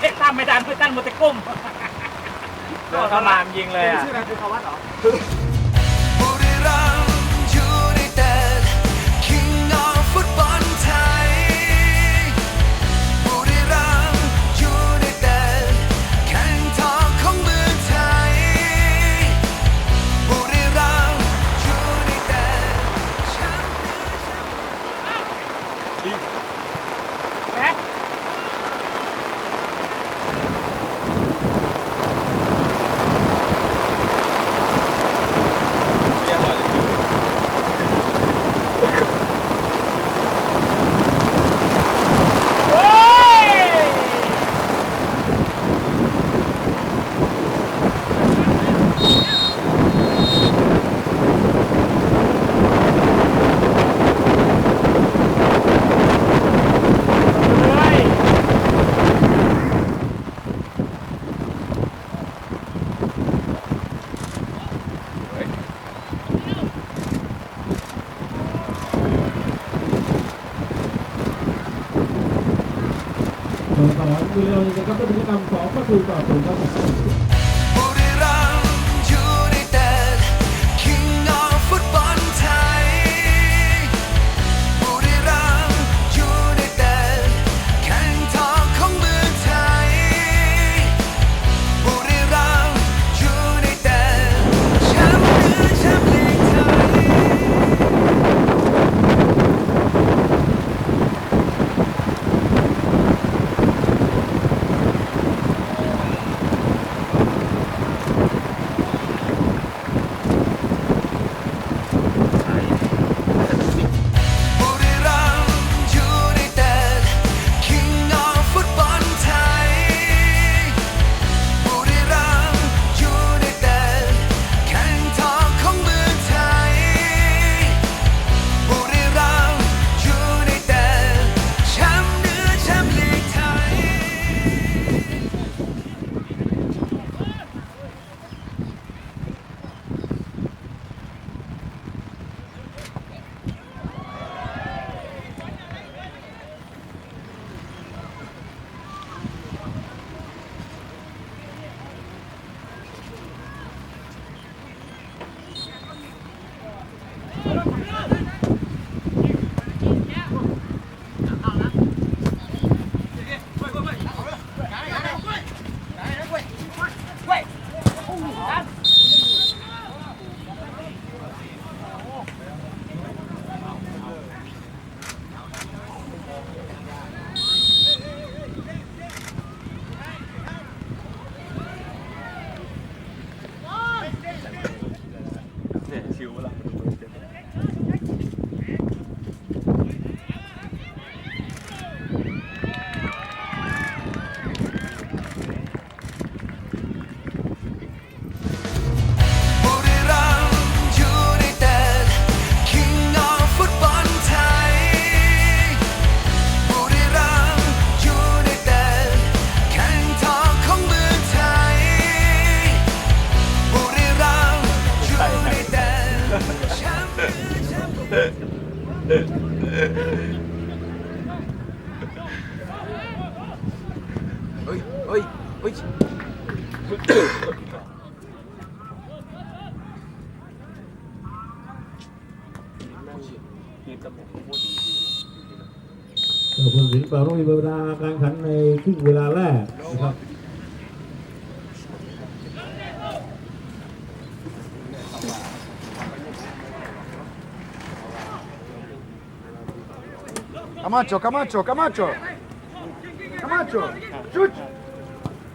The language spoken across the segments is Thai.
เด็กตามไม่ดันเพื่อนตั้นมือตะกุ่มโดนเขาลามยิงเลยอะ ชื่ออะไรคือเขาวัดเหรอ người sẽ cấp các thứ năm phó các thư tòa tổng thống Oi, oi. คนสิงห์ปราโมทเวลาการขันในครึ่งเวลาแรกนะครับカマチョカマチョカマチョカマチョチュッ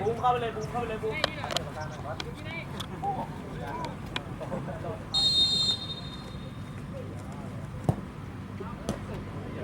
บูมเข้าไปเลยบูมเข้าไปเลยบูม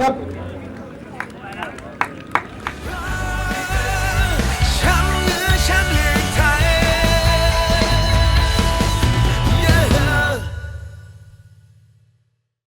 ครับ